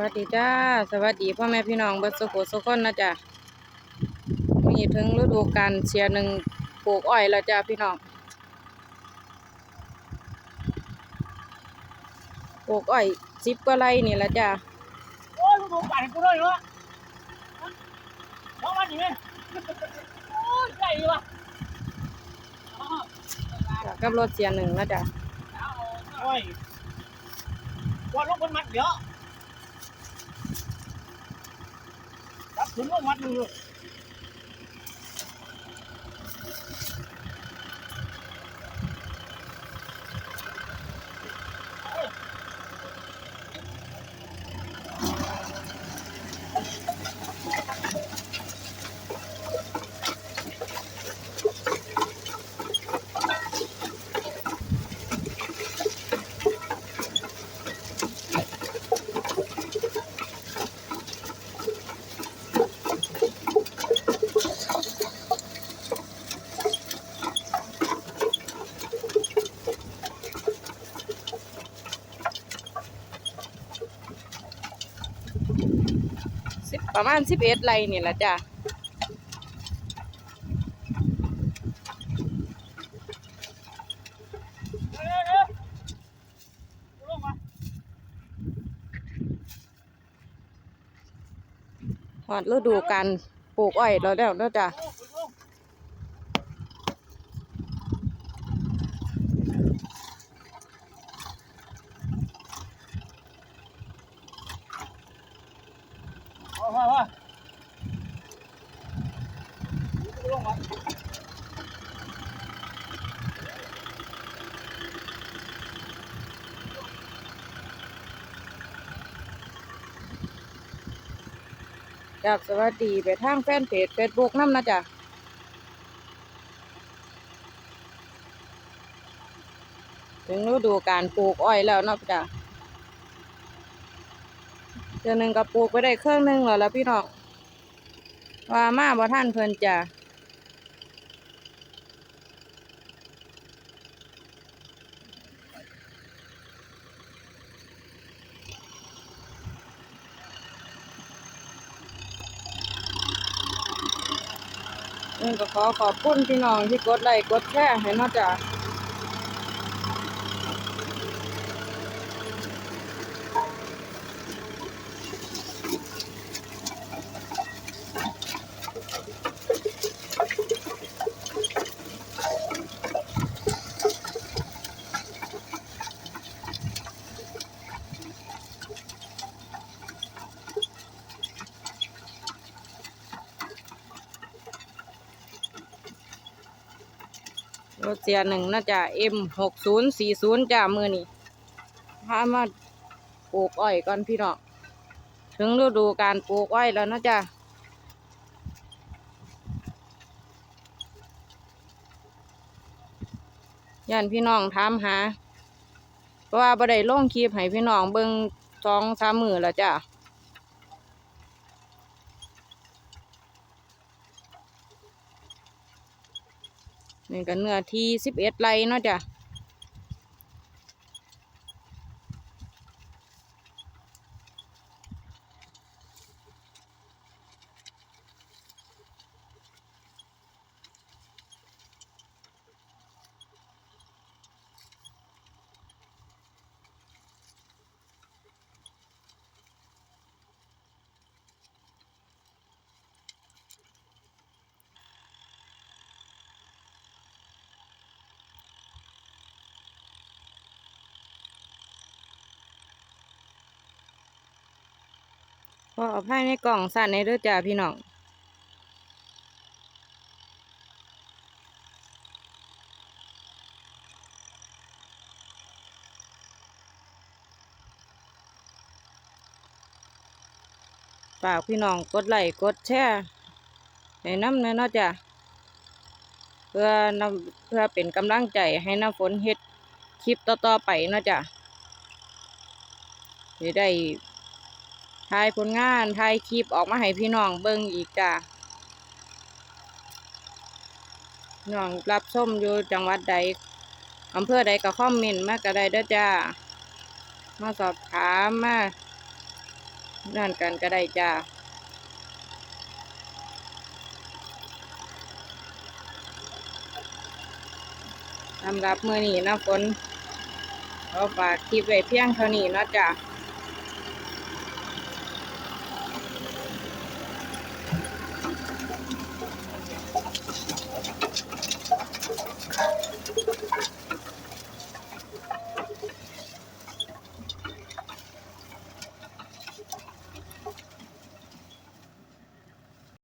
วัสดีจ้า สวัสดีพ่อแม่พี่น้องบิดสุโขสุคนนะจ้ะมีถึงฤดูกาลเชียร์หนึ่งปลูกอ้อยแล้วจ้าพี่น้องปลูกอ้อยสิบกว่าไรนี่ละจ้าโอ้ยมึงดูป่านกูด้วยเหรอน้องมันอยู่ไหมโอ้ยใหญ่ว่ะกับรถเชียร์หนึ่งนะจ้ะโอ้ยวันลงบนมัดเยวรั ถึงลงมัดเลย ประมาณสิบเอ็ดไร่นี่ละจ้ะหอดฤดูกาลปลูกอ้อยเราแล้วนะจ้ะ โอ้กูลงเอาเอาเอากูลงมาอยากสวัสดีไปทางแฟนเพจเฟซบุ๊กน้ำนะจ้ะถึงฤดูการปลูกอ้อยแล้วเนาะจ้ะ เดือนหนึ่งก็ปลูกไปได้เครื่องหนึ่งแล้วล่ะพี่น้องว่ามาบ่ท่านเพิ่นจ้ะนี่ก็ขอขอบคุณพี่น้องที่กดไลค์กดแชร์ให้นาะจ้ะ รถเสียหนึ่งน่าจะ M หกศูนย์สี่ศูนย์จ้ามือนี่พามาปลูกอ้อยก่อนพี่น้องถึงฤดูการปลูกอ้อยแล้วนะจ้าย่านพี่น้องถามหา เพราะว่าบ่ได้ลงคลิปให้พี่น้องเบิ่งสองสามมือแล้วจ้า นี่ก็เนื้อที่สิบเอ็ดไร่เนาะจ้ะ ก็เอาภายในกล่องสั่นในเด้อจ้าพี่น้องฝากพี่น้องกดไลค์กดแชร์ให้น้ำเนาะจ้ะเพื่อนำเพื่อเป็นกำลังใจให้น้ำฝนเฮ็ดคลิปต่อๆไปเนาะจ้ะจะได้ ถ่ายผลงานถ่ายคลิปออกมาให้พี่น้องเบิ่งอีกจ้าน้องรับชมอยู่จังหวัดใดอำเภอใดก็คอมเมนต์มาก็ได้เด้อจ้า มาสอบถามมานั่นกันก็ได้จ้าสำหรับมือนี้นะฝนขอฝากคลิปไว้เพียงเท่านี้นะจ้ะ ちょっと。